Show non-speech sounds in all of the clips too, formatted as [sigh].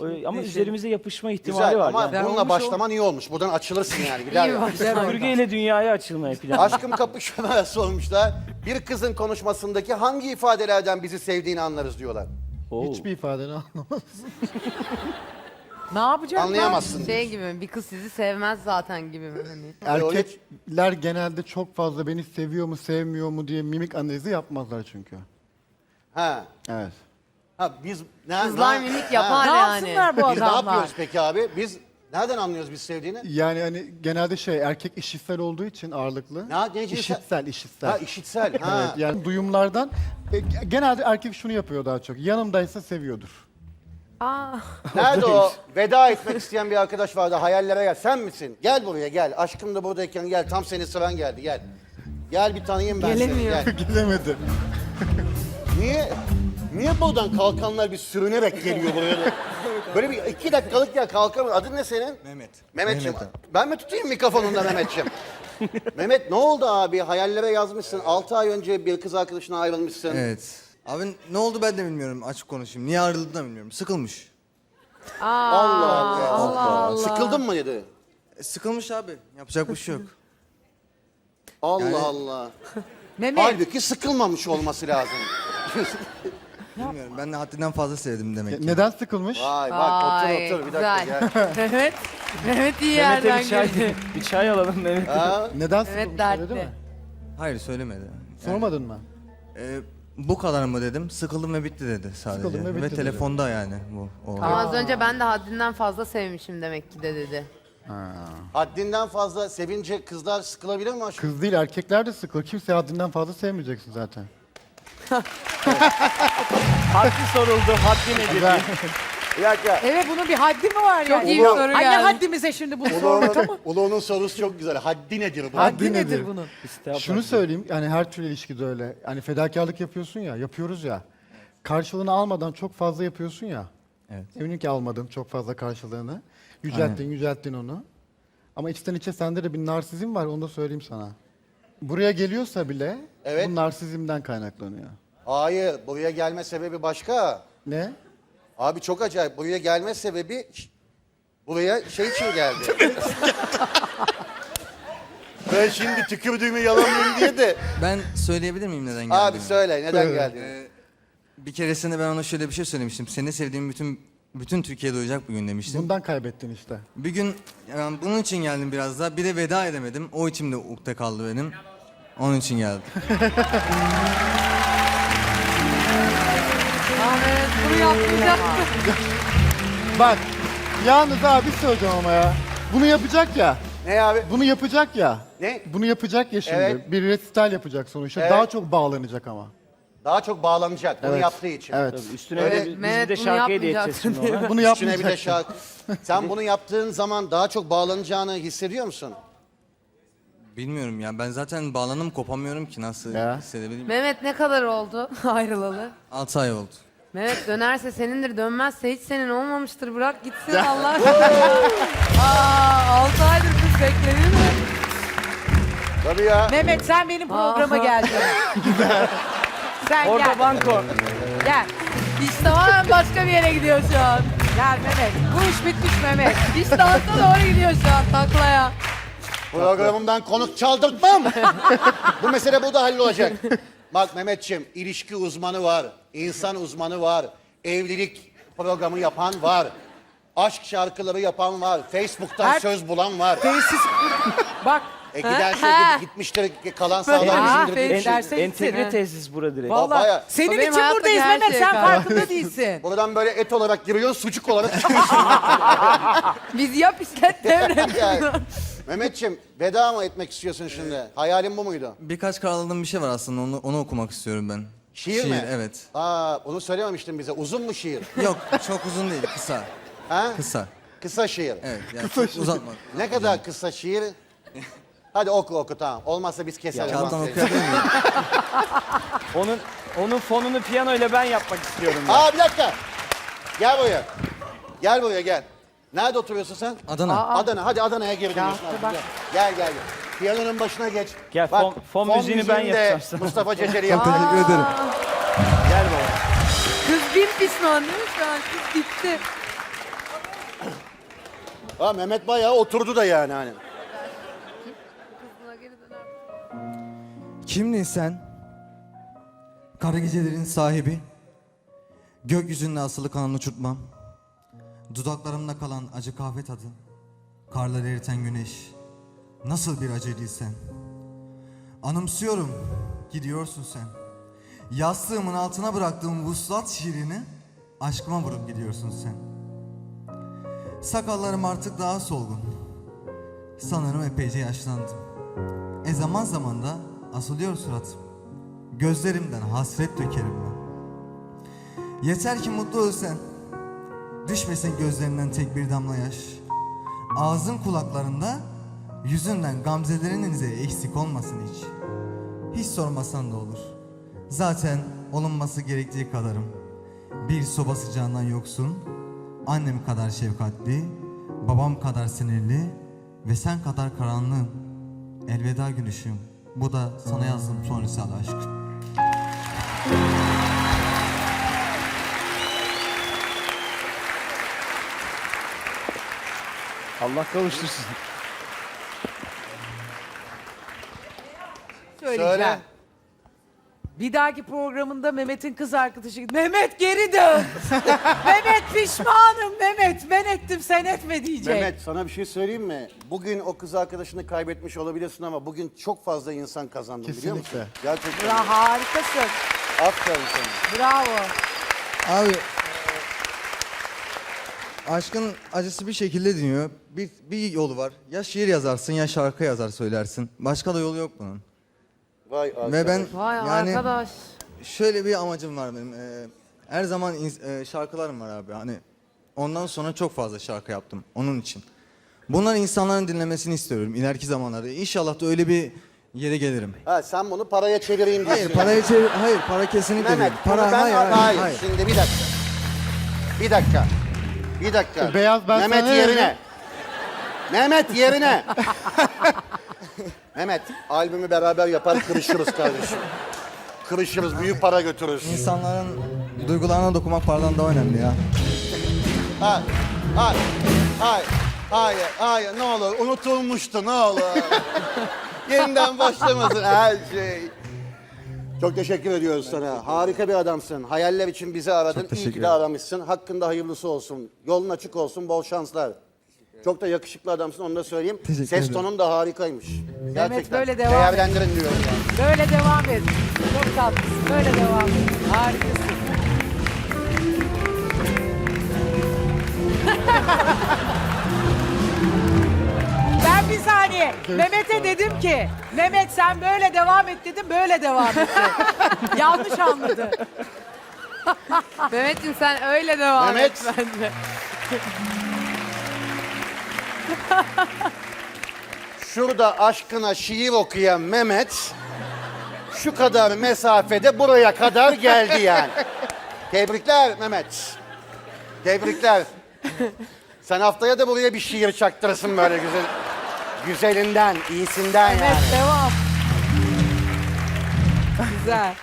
O- ama üzerimize yapışma ihtimali Güzel var. ama yani. bununla başlaman iyi olmuş. Buradan açılırsın [laughs] yani. Gider başladı. Süpürgeyle dünyaya açılmaya planlı. Aşkım kapışmaya [laughs] sormuşlar. Bir kızın konuşmasındaki hangi ifadelerden bizi sevdiğini anlarız diyorlar. Oo. Hiçbir ifadeni anlamaz. Ne yapacaklar? Anlayamazsın. Şey gibi mi? Bir kız sizi sevmez zaten gibi mi? Hani. Erkekler genelde çok fazla beni seviyor mu sevmiyor mu diye mimik analizi yapmazlar çünkü. Ha. Evet. Ha biz ne, Kızlar ne- mimik yapar Ne yani. yapsınlar bu Biz ne adamlar? yapıyoruz peki abi? Biz nereden anlıyoruz biz sevdiğini? Yani hani genelde şey erkek işitsel olduğu için ağırlıklı. Ne- ne cinsel? İşitsel, işitsel. Ha işitsel. [laughs] Ha. Evet, yani duyumlardan e, genelde erkek şunu yapıyor daha çok. Yanımdaysa seviyordur. Aa, [laughs] Nerede o veda etmek isteyen bir arkadaş vardı hayallere gel. Sen misin? Gel buraya gel. Aşkım da buradayken gel. Tam senin sıran geldi gel. Gel bir tanıyayım ben Gelemiyor. seni. Gel. [laughs] Gelemedi. Niye? Niye buradan kalkanlar bir sürünerek geliyor buraya? da? Böyle bir iki dakikalık ya kalkamıyor. Adın ne senin? Mehmet. Mehmetciğim. Mehmet ben mi tutayım mikrofonunda Mehmetciğim? [laughs] Mehmet ne oldu abi? Hayallere yazmışsın. 6 ay önce bir kız arkadaşına ayrılmışsın. Evet. Abi ne oldu ben de bilmiyorum açık konuşayım. Niye ayrıldığını da bilmiyorum. Sıkılmış. Allah Allah. Sıkıldın mı dedi. E, sıkılmış abi. Yapacak bir şey yok. Allah Yani- Allah. Mehmet. Halbuki sıkılmamış olması lazım. [laughs] Bilmiyorum. Ben de haddinden fazla sevdim demek ki. Neden sıkılmış? Vay bak Vay, otur otur bir dakika güzel. gel. [laughs] Mehmet. Mehmet iyi Mehmet'e yerden bir çay, girdi. [laughs] bir çay alalım Mehmet. Ha? Neden Evet, sıkılmış dertli. söyledi mi? Hayır söylemedi. Yani, Sormadın mı? e, bu kadar mı dedim. Sıkıldım ve bitti dedi sadece. Sıkıldım ve bitti dedi. telefonda yani bu. O. Ama az önce ben de haddinden fazla sevmişim demek ki de dedi. Haddinden fazla sevince kızlar sıkılabilir mi aşkım? Kız değil erkekler de sıkılır. Kimse haddinden fazla sevmeyeceksin zaten. [laughs] Haddi soruldu. Haddi nedir? Güzel. Bir dakika. Evet bunun bir haddi mi var Çok yani? iyi bir soru Anne geldi. haddimize şimdi bu soru tamam. Ulu'nun sorusu çok güzel. Haddi nedir bu? Haddi Haddi nedir nedir? bunun? Şunu söyleyeyim yani her türlü ilişkide öyle. Hani fedakarlık yapıyorsun ya, yapıyoruz ya. Karşılığını almadan çok fazla yapıyorsun ya. Evet. Eminim ki almadın çok fazla karşılığını. Yücelttin, yücelttin onu. Ama içten içe sende de bir narsizm var, onu da söyleyeyim sana. Buraya geliyorsa bile Evet. bu narsizmden kaynaklanıyor. Hayır, buraya gelme sebebi başka. Ne? Abi çok acayip. Buraya gelme sebebi buraya şey için geldi. [laughs] ben şimdi tükürdüğümü yalamayayım diye de. Ben söyleyebilir miyim neden geldiğimi? Abi söyle neden Söyle. geldin? E, bir keresinde ben ona şöyle bir şey söylemiştim. Seni sevdiğim bütün bütün Türkiye duyacak bugün demiştim. Bundan kaybettin işte. Bir gün yani bunun için geldim biraz daha. Bir de veda edemedim. O içimde ukde kaldı benim. Onun için geldim. [laughs] bunu yapmayacaktı. [laughs] Bak, yalnız abi bir söyleyeceğim ama ya. Bunu yapacak ya. Ne abi? Bunu yapacak ya. Ne? Bunu yapacak ya şimdi. Evet. Bir recital yapacak sonuçta. Evet. Daha çok bağlanacak ama. Daha çok bağlanacak bunu Evet. yaptığı için. Evet. Tabii, üstüne Öyle- bir de, biz Mehmet bir de bunu şarkı hediye edeceğiz yapmayacaksın şimdi [laughs] ona. Bunu Üstüne bir de şarkı. Sen [laughs] bunu yaptığın zaman daha çok bağlanacağını hissediyor musun? Bilmiyorum ya. Ben zaten bağlanım kopamıyorum ki nasıl Ya. hissedebileyim. Mehmet ne kadar oldu ayrılalı? 6 ay oldu. Mehmet dönerse senindir, dönmezse hiç senin olmamıştır. Bırak gitsin Allah aşkına. Aa, 6 aydır kız beklenir mi? Tabii ya. Mehmet sen benim programa geldin. sen Orada gel. banko. Gel. İş tamamen başka bir yere gidiyor şu an. Gel Mehmet. Bu iş bitmiş Mehmet. İş dansa doğru gidiyor şu an taklaya. Programımdan konuk çaldırtmam. [laughs] Bu mesele burada hallolacak. Bak Mehmetçim, ilişki uzmanı var, insan uzmanı var, evlilik programı yapan var, aşk şarkıları yapan var, Facebook'tan Her- söz bulan var. Tesis. [laughs] Bak. E giderse Ha. git- gitmiştir, kalan sağlar Ha, bizimdir. Demiş. En, derse gitsin, entegre ha. tesis bura direkt. Vallahi- senin Benim için hayattaki buradayız her Mehmet. Sen karşı. farkında değilsin. [laughs] Buradan böyle et olarak giriyorsun, sucuk olarak [laughs] çıkıyorsun. Biz yap işlet devret. yani. Mehmetçim, veda mı etmek istiyorsun şimdi? Hayalin bu muydu? Birkaç karaladığım bir şey var aslında. Onu, onu okumak istiyorum ben. Şiir, mi? evet. Aa, onu söylememiştin bize. Uzun mu şiir? [laughs] Yok çok uzun değil. Kısa. Ha? Kısa. Kısa şiir. Evet. Yani çok uzatma. Ne kadar kısa şiir? Hadi oku oku tamam. Olmazsa biz keseriz. Kağıttan Lan. okuyabilir miyim? Onun onun fonunu piyanoyla ben yapmak istiyorum. Ya. Aa bir dakika. Gel buraya. Gel buraya gel. Nerede oturuyorsun sen? Adana. Adana. Hadi Adana'ya geri dönüyorsun. Kağıtta abi. bak. Gel gel gel. Piyanonun başına geç. Gel, fon- fon müziğini ben müziğini de yapacağım sana. Mustafa Ceceli [laughs] yaptı. Teşekkür ederim. Gel baba. Kız bir pişman değil mi şu an? Kız gitti. Ha Mehmet bayağı oturdu da yani hani. Kimdin sen? Kara gecelerin sahibi. Gökyüzünde asılı kalan uçurtmam. Dudaklarımda kalan acı kahve tadı. Karlar eriten güneş. Nasıl bir acıydı sen? Anımsıyorum. Gidiyorsun sen. Yastığımın altına bıraktığım vuslat şiirini aşkıma vurup gidiyorsun sen. Sakallarım artık daha solgun. Sanırım epeyce yaşlandım. E zaman zaman da asılıyor suratım. Gözlerimden hasret dökerim ben. Yeter ki mutlu ölsen. Düşmesin gözlerinden tek bir damla yaş. Ağzın kulaklarında yüzünden gamzelerinize eksik olmasın hiç. Hiç sormasan da olur. Zaten olunması gerektiği kadarım. Bir soba sıcağından yoksun. Annem kadar şefkatli, babam kadar sinirli ve sen kadar karanlığım. Elveda gülüşüm. Bu da sana yazdığım son risale aşkım. Allah kavuştursun. Söyleyeceğim. Söyle. Bir dahaki programında Mehmet'in kız arkadaşı Mehmet geri dön. [laughs] Mehmet pişmanım Mehmet. Ben ettim sen etme diyecek. Mehmet sana bir şey söyleyeyim mi? Bugün o kız arkadaşını kaybetmiş olabilirsin ama bugün çok fazla insan kazandı biliyor musun? Kesinlikle. Gerçekten. Bra harikasın. Aferin sana. Bravo. Abi aşkın acısı bir şekilde dinliyor. Bir, bir yolu var. Ya şiir yazarsın ya şarkı yazar söylersin. Başka da yolu yok bunun. Vay arkadaş. Ve ben Vay yani arkadaş. şöyle bir amacım var benim. Ee, her zaman ins- e, şarkılarım var abi. Hani ondan sonra çok fazla şarkı yaptım onun için. Bunları insanların dinlemesini istiyorum ileriki zamanlarda. İnşallah da öyle bir yere gelirim. Ha, sen bunu paraya çevireyim diyorsun. Hayır parayı çevir, hayır para kesinlikle Mehmet, değil. bunu Para ben, hayır, hayır, hayır, hayır. Şimdi bir dakika. Bir dakika. Bir dakika. Beyaz ben Mehmet sana ne yerine. Mehmet yerine. [laughs] Mehmet, albümü beraber yapar kırışırız kardeşim. Kırışırız, büyük para götürürüz. İnsanların duygularına dokunmak paradan daha önemli ya. Hayır, hayır, hayır, hayır, hayır, ne olur unutulmuştu ne olur. [laughs] Yeniden başlamasın her şey. Çok teşekkür ediyoruz sana. Harika bir adamsın. Hayaller için bizi aradın. İyi ki de aramışsın. Hakkında hayırlısı olsun. Yolun açık olsun. Bol şanslar. Çok da yakışıklı adamsın onu da söyleyeyim. Teşekkür Ses ederim. tonun da harikaymış. Gerçekten. böyle devam et. Değerlendirin diyorum yani. Böyle devam et. Çok tatlısın. Böyle devam et. Harikasın. Saniye Mehmet'e dedim ki Mehmet sen böyle devam et dedim böyle devam etti. [laughs] Yanlış anladı. [laughs] Mehmet'ciğim sen öyle devam Mehmet. et bence. Şurada aşkına şiir okuyan Mehmet şu kadar mesafede buraya kadar geldi yani. Tebrikler Mehmet. Tebrikler. Sen haftaya da buraya bir şiir çaktırırsın böyle güzel. Güzelinden, iyisinden yani. Mehmet devam. [laughs] Güzel.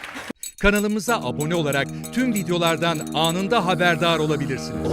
Kanalımıza abone olarak tüm videolardan anında haberdar olabilirsiniz.